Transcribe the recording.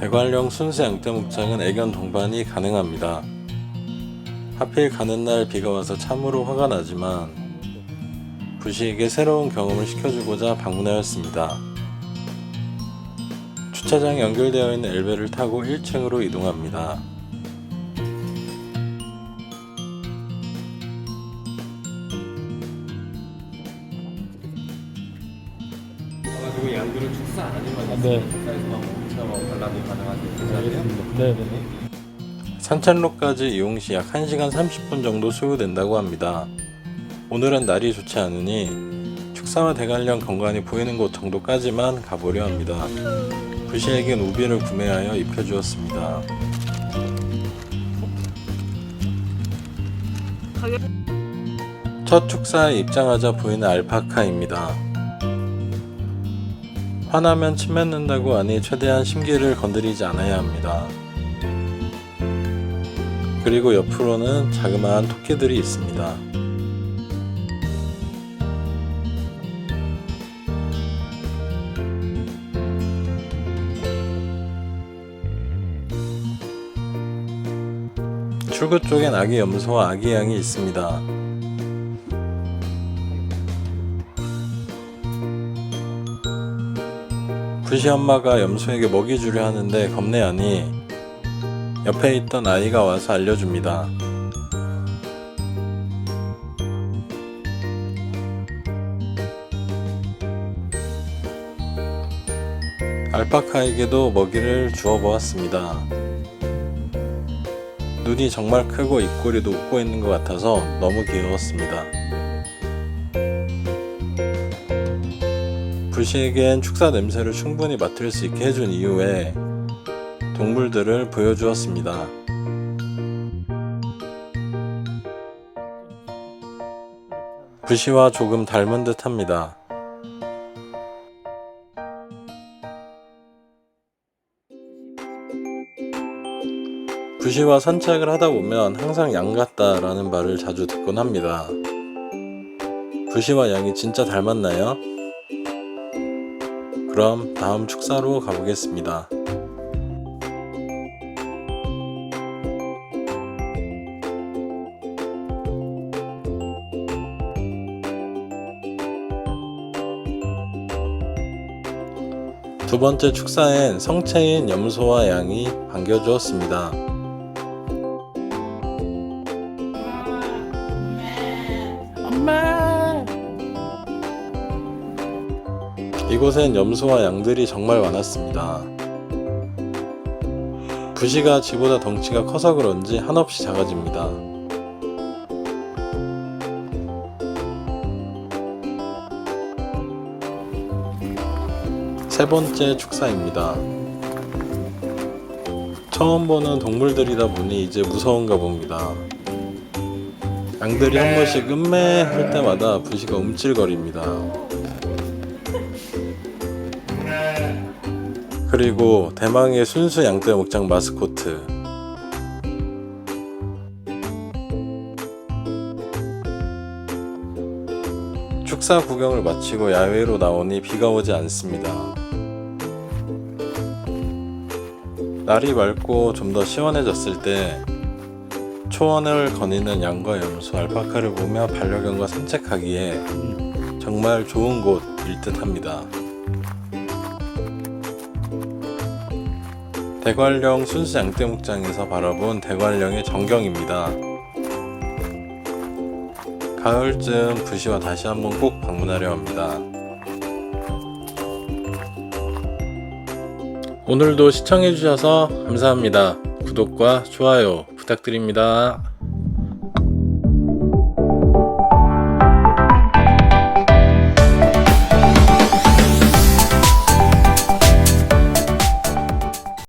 대관령 순수 양떼 목장은 애견 동반이 가능합니다. 하필 가는 날 비가 와서 참으로 화가 나지만 부시에게 새로운 경험을 시켜주고자 방문하였습니다. 주차장에 연결되어 있는 엘베를 타고 1층으로 이동합니다. 가지고 양들은 축사 아니면 네. 멈춰 관람이. 괜찮아요? 네네. 산책로까지 이용 시 약 1시간 30분 정도 소요된다고 합니다. 오늘은 날이 좋지 않으니 축사와 대관령 경관이 보이는 곳 정도까지만 가보려 합니다. 부시에겐 우비를 구매하여 입혀주었습니다. 첫 축사에 입장하자 보이는 알파카입니다. 화나면 침 맺는다고 하니 최대한 심기를 건드리지 않아야 합니다. 그리고 옆으로는 자그마한 토끼들이 있습니다. 출구 쪽엔 아기 염소와 아기 양이 있습니다. 부시 엄마가 염소에게 먹이 주려 하는데 겁내하니 옆에 있던 아이가 와서 알려줍니다. 알파카에게도 먹이를 주어 보았습니다. 눈이 정말 크고 입꼬리도 웃고 있는 것 같아서 너무 귀여웠습니다. 부시에겐 축사 냄새를 충분히 맡을 수 있게 해준 이후에 동물들을 보여주었습니다. 부시와 조금 닮은 듯 합니다. 부시와 산책을 하다 보면 항상 양 같다라는 말을 자주 듣곤 합니다. 부시와 양이 진짜 닮았나요? 그럼 다음 축사로 가보겠습니다. 두 번째 축사엔 성체인 염소와 양이 반겨주었습니다. 이곳엔 염소와 양들이 정말 많았습니다. 부시가 지보다 덩치가 커서 그런지 한없이 작아집니다. 세 번째 축사입니다. 처음 보는 동물들이다 보니 이제 무서운가 봅니다. 양들이 한 번씩 음메 할 때마다 부시가 움찔거립니다. 그리고 대망의 순수 양떼 목장 마스코트 축사 구경을 마치고 야외로 나오니 비가 오지 않습니다. 날이 맑고 좀 더 시원해졌을 때 초원을 거니는 양과 염소 알파카를 보며 반려견과 산책하기에 정말 좋은 곳일 듯 합니다. 대관령 순수 양떼 목장에서 바라본 대관령의 전경입니다. 가을쯤 부시와 다시 한번 꼭 방문하려 합니다. 오늘도 시청해주셔서 감사합니다. 구독과 좋아요 부탁드립니다.